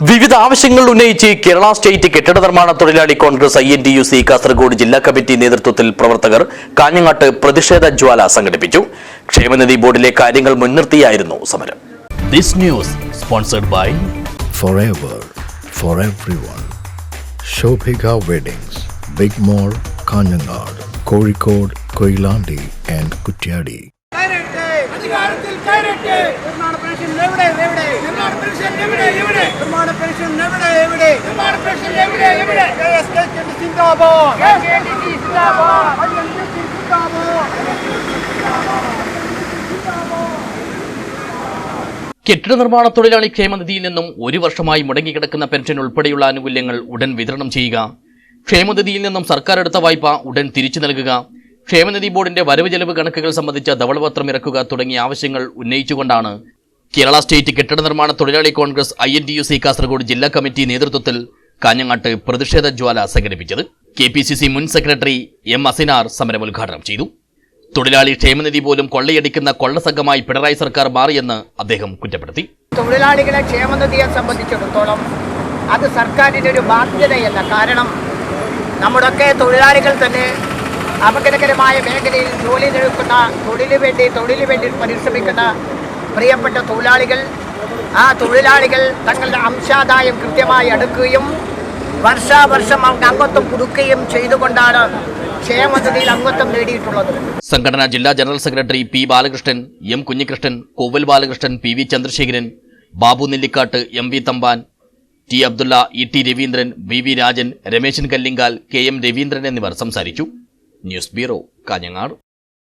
വിവിധ ആവശ്യങ്ങൾ ഉന്നയിച്ച് കേരള സ്റ്റേറ്റ് കെട്ടിട നിർമ്മാണ തൊഴിലാളി Congress I N T U C Kasaragod ജില്ലാ കമ്മിറ്റി നേതൃത്വത്തിൽ പ്രവർത്തകർ കാഞ്ഞങ്ങാട്ട് പ്രതിഷേധ ജ്വാല സംഘടിപ്പിച്ചു. ക്ഷേമനിധി ബോർഡിലെ കാര്യങ്ങൾ മുൻനിർത്തിയായിരുന്നു സമരം. This news sponsored by Koilandi and Kutyadi. കയറട്ടെ അധികാരത്തിൽ കയറട്ടെ നിർമ്മാണ പെൻഷൻ എവിടെ എവിടെ നിർമ്മാണ പെൻഷൻ എവിടെ? എവിടെ? നിർമ്മാണ എവിടെ? എവിടെ? എവിടെ സിന്ദാബാദ്. സിന്ദാബാദ്. കെട്ടിട നിർമ്മാണ തൊഴിലാളി ക്ഷേമനിധിയിൽ നിന്നും ഒരു വർഷമായി മുടങ്ങിക്കിടക്കുന്ന പെൻഷൻ ഉൾപ്പെടെയുള്ള ആനുകൂല്യങ്ങൾ ഉടൻ വിതരണം ചെയ്യുക. ക്ഷേമനിധിയിൽ നിന്നും സർക്കാർ എടുത്ത വായ്പ ഉടൻ തിരിച്ചു നൽകുക. ക്ഷേമനിധി ബോർഡിന്റെ വരവ് ചെലവ് കണക്കുകൾ സംബന്ധിച്ച ധവളപത്രം ഇറക്കുക തുടങ്ങിയ ആവശ്യങ്ങൾ ഉന്നയിച്ചുകൊണ്ടാണ് കേരള സ്റ്റേറ്റ് കെട്ടിട നിർമ്മാണ തൊഴിലാളി Congress I N T U C Kasaragod ജില്ലാ കമ്മിറ്റി നേതൃത്വത്തിൽ കാഞ്ഞങ്ങാട്ട് പ്രതിഷേധ ജ്വാല സംഘടിപ്പിച്ചത്. കെ പി സി സി മുൻ സെക്രട്ടറി എം അസിനാർ സമരം ഉദ്ഘാടനം ചെയ്തു. തൊഴിലാളി ക്ഷേമനിധി പോലും കൊള്ളയടിക്കുന്ന കൊള്ളസംഘമായി പിണറായി സർക്കാർ മാറിയെന്ന് അദ്ദേഹം കുറ്റപ്പെടുത്തി. തൊഴിലാളികളെ ക്ഷേമനിധിയെ സംബന്ധിച്ചിടത്തോളം അത് സർക്കാരിന്റെ ഒരു ബാധ്യതയല്ല. കാരണം നമ്മുടെയൊക്കെ തൊഴിലാളികൾ തന്നെ അപകടകരമായ മേഖലയിൽ ജോലി നിൽക്കുന്ന തൊഴിലിന് വേണ്ടി തൊഴിലിന് വേണ്ടി പരിശ്രമിക്കുന്ന പ്രിയപ്പെട്ട തൊഴിലാളികൾ ആ തൊഴിലാളികൾ തങ്ങളുടെ അംശാദായം കൃത്യമായി അടുക്കുകയും വർഷാവർഷം അവർക്ക് അംഗത്വം കൊടുക്കുകയും ചെയ്തുകൊണ്ടാണ് ക്ഷേമനിധിയിൽ നേടിയിട്ടുള്ളത്. സംഘടനാ ജില്ലാ general secretary P Balakrishnan M Kunhikrishnan Kovval Balakrishnan P V Chandrasekharan Babu Nellikkat M V Thampan T Abdulla E T Raveendran V V Rajan Rameshan Kallinkal K M Raveendran എന്നിവർ സംസാരിച്ചു. News bureau Kanhangad.